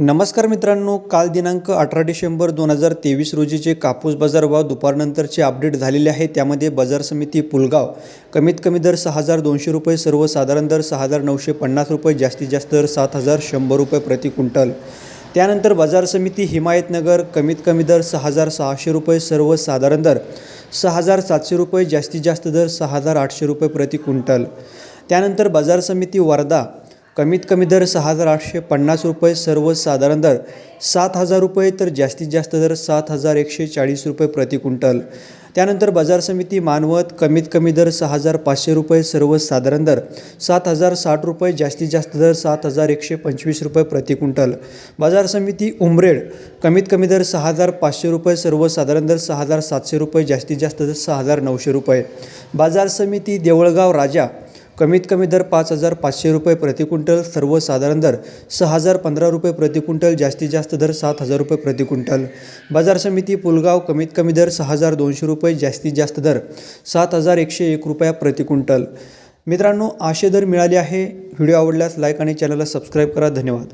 नमस्कार मित्रांनो काल दिनांक अठरा डिसेंबर दोन हजार तेवीस रोजीचे कापूस बाजार भाव दुपारनंतरचे अपडेट झालेले आहे. त्यामध्ये बाजार समिती पुलगाव कमीत कमी दर सहा हजार दोनशे रुपये सर्वसाधारण दर सहा हजार नऊशे पन्नास रुपये जास्तीत जास्त दर सात हजार शंभर रुपये प्रति क्विंटल. त्यानंतर बाजार समिती हिमायतनगर कमीत कमी दर सहा हजार सहाशे रुपये सर्वसाधारण दर सहा हजार सातशे रुपये जास्तीत जास्त दर सहा हजार आठशे रुपये प्रति क्विंटल. त्यानंतर बाजार समिती वर्धा कमीत कमी दर सहा हजार आठशे पन्नास रुपये सर्वसाधारण दर सात हजार रुपये तर जास्तीत जास्त दर सात हजार एकशे चाळीस रुपये प्रति क्विंटल. त्यानंतर बाजार समिती मानवत कमीत कमी दर सहा हजार पाचशे रुपये सर्वसाधारण दर सात हजार साठ रुपये जास्तीत जास्त दर सात हजार एकशे पंचवीस रुपये प्रति क्विंटल. बाजार समिती उमरेड कमीत कमी दर सहा हजार पाचशे रुपये सर्वसाधारण दर सहा हजार सातशे रुपये जास्तीत जास्त दर सहा हजार नऊशे रुपये. बाजार समिती देवळगाव राजा कमीत कमी दर पाच हजार पाचशे रुपये प्रति क्विंटल सर्वसाधारण दर सहा हजार पंधरा रुपये प्रति क्विंटल जास्तीत जास्त दर सात हजार रुपये प्रति क्विंटल. बाजार समिती पुलगाव कमीत कमी दर सहा हजार दोनशे रुपये जास्तीत जास्त दर सात हजार एकशे एक रुपया प्रति क्विंटल. मित्रांनो असे दर मिळाले आहे. व्हिडिओ आवडल्यास लाईक आणि चॅनलला सबस्क्राईब करा. धन्यवाद.